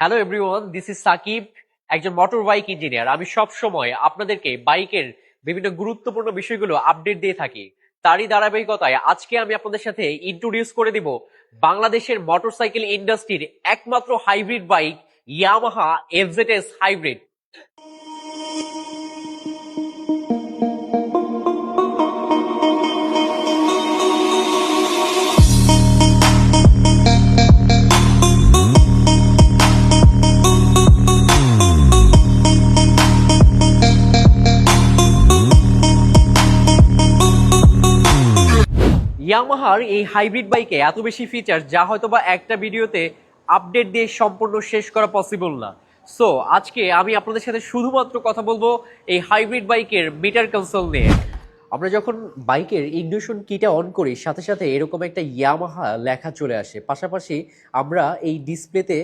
Hello everyone this is Sakib একজন motor bike engineer আমি সব সময় আপনাদেরকে বাইকের বিভিন্ন গুরুত্বপূর্ণ বিষয়গুলো আপডেট দিয়ে থাকি। তারই ধারাবাহিকতায় আজকে আমি আপনাদের সাথে ইন্ট্রোডিউস করে দিব বাংলাদেশের মোটরসাইকেল ইন্ডাস্ট্রির একমাত্র hybrid bike Yamaha FZS hybrid ইয়ামাহার এই হাইব্রিড বাইকে এত বেশি ফিচার যা হয়তো বা একটা ভিডিওতে আপডেট দিয়ে সম্পূর্ণ শেষ করা পসিবল না। সো আজকে আমি আপনাদের সাথে শুধুমাত্র কথা বলব এই হাইব্রিড বাইকের মিটার কনসোল নিয়ে। আমরা যখন বাইকের ইগনিশন কিটা অন করি, সাথে সাথে এরকম একটা ইয়ামাহা লেখা চলে আসে। পাশাপাশি আমরা এই ডিসপ্লেতে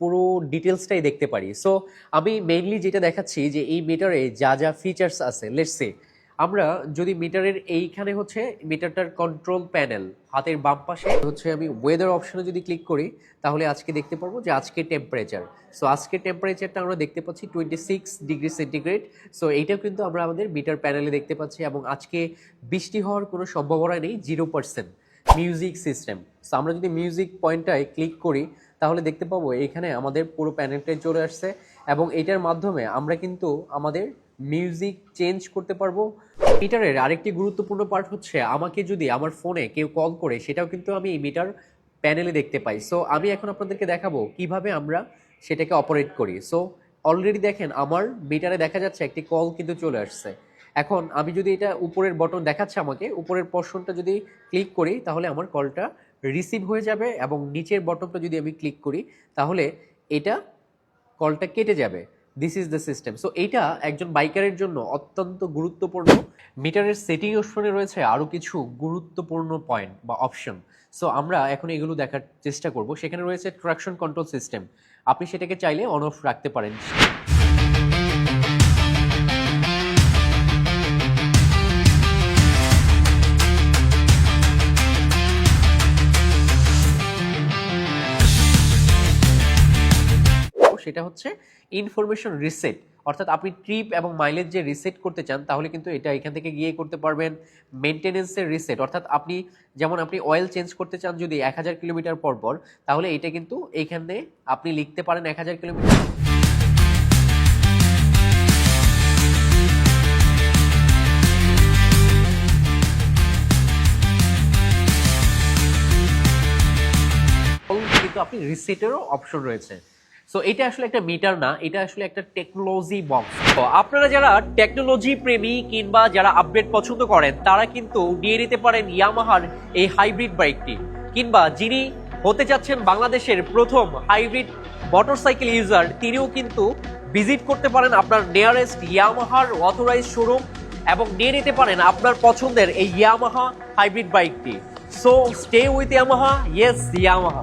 পুরো ডিটেলসটাই দেখতে পারি। সো আমি মেইনলি যেটা দেখাচ্ছি যে এই মিটারে যা যা ফিচার্স আছে লেটস সে আমরা যদি মিটারের এইখানে হচ্ছে মিটারটার কন্ট্রোল প্যানেল হাতের বাম পাশে হচ্ছে আমি ওয়েদার অপশনে যদি ক্লিক করি, তাহলে আজকে দেখতে পারব যে আজকে টেম্পারেচার সো আজকে টেম্পারেচারটা আমরা দেখতে পাচ্ছি twenty six degree centigrade so এইটাও কিন্তু আমরা আমাদের মিটার প্যানেলে দেখতে পাচ্ছি এবং আজকে বৃষ্টি হওয়ার কোনো সম্ভাবনা নেই zero percent music system so আমরা যদি মিউজিক পয়েন্টটায় ক্লিক করি, তাহলে দেখতে পাবো এখানে আমাদের পুরো প্যানেলটাই চলে আসছে এবং এটার মাধ্যমে আমরা কিন্তু আমাদের মিউজিক চেঞ্জ করতে পারব। মিটারের আরেকটি গুরুত্বপূর্ণ পার্ট হচ্ছে, আমাকে যদি আমার ফোনে কেউ কল করে, সেটাও কিন্তু আমি এই মিটার প্যানেলে দেখতে পাই। সো আমি এখন আপনাদেরকে দেখাবো কীভাবে আমরা সেটাকে অপারেট করি। সো অলরেডি দেখেন, আমার মিটারে দেখা যাচ্ছে একটি কল কিন্তু চলে আসছে। এখন আমি যদি এটা উপরের বটন দেখাচ্ছে আমাকে, উপরের পর্শনটা যদি ক্লিক করি, তাহলে আমার কলটা রিসিভ হয়ে যাবে এবং নিচের বটনটা যদি আমি ক্লিক করি, তাহলে এটা কলটা কেটে যাবে। This is the system so এইটা একজন বাইকারের জন্য অত্যন্ত গুরুত্বপূর্ণ। মিটারের সেটিং অপশনে রয়েছে আরও কিছু গুরুত্বপূর্ণ পয়েন্ট বা অপশন সো আমরা এখন এগুলো দেখার চেষ্টা করব। সেখানে রয়েছে ট্রাকশন কন্ট্রোল সিস্টেম আপনি সেটাকে চাইলে অন অফ রাখতে পারেন। সেটা হচ্ছে ইনফরমেশন রিসেট অর্থাৎ আপনি ট্রিপ এবং মাইলেজ যে রিসেট করতে চান, তাহলে কিন্তু এটা এখান থেকে গিয়ে করতে পারবেন। মেনটেনেন্সের রিসেট অর্থাৎ আপনি, যেমন আপনি অয়েল চেঞ্জ করতে চান যদি এক হাজার কিলোমিটার পর পর, তাহলে এটা কিন্তু এইখানে আপনি লিখতে পারেন এক হাজার কিলোমিটার। কিন্তু আপনি রিসেটেরও অপশন রয়েছে। সো এটা আসলে একটা মিটার না, এটা আসলে একটা টেকনোলজি বক্স তো আপনারা যারা টেকনোলজি প্রেমী কিংবা যারা আপডেট পছন্দ করেন, তারা কিন্তু নিয়ে নিতে পারেন ইয়ামাহার এই হাইব্রিড বাইকটি কিংবা যিনি হতে যাচ্ছেন বাংলাদেশের প্রথম হাইব্রিড মোটরসাইকেল ইউজার তিনিও কিন্তু ভিজিট করতে পারেন আপনার নিয়ারেস্ট ইয়ামাহার অথরাইজ শোরুম এবং নিয়ে নিতে পারেন আপনার পছন্দের এই ইয়ামাহা হাইব্রিড বাইকটি so stay with Yamaha yes Yamaha